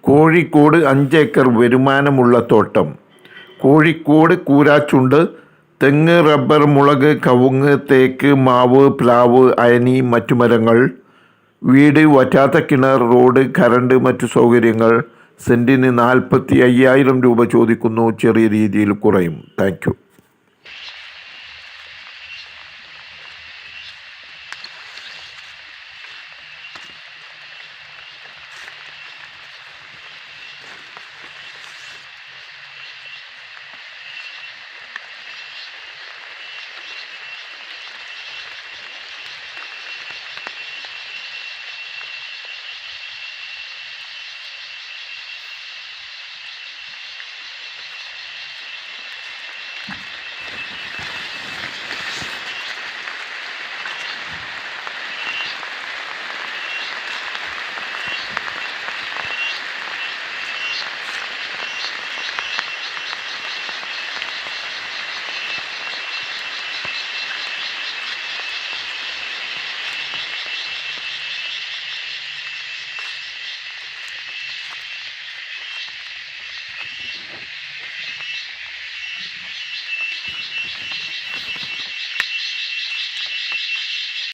കോഴിക്കോട് അഞ്ചേക്കർ വരുമാനമുള്ള തോട്ടം. കോഴിക്കോട് കൂരാച്ചുണ്ട് തെങ്ങ് റബ്ബർ മുളക് കവുങ്ങ് തേക്ക് മാവ് പ്ലാവ് അയനി മറ്റു മരങ്ങൾ. വീട് വറ്റാത്ത കിണർ റോഡ് കറണ്ട് മറ്റു സൗകര്യങ്ങൾ. സെന്റിന് നാൽപ്പത്തി അയ്യായിരം രൂപ ചോദിക്കുന്നു ചെറിയ രീതിയിൽ കുറയും. Thank you.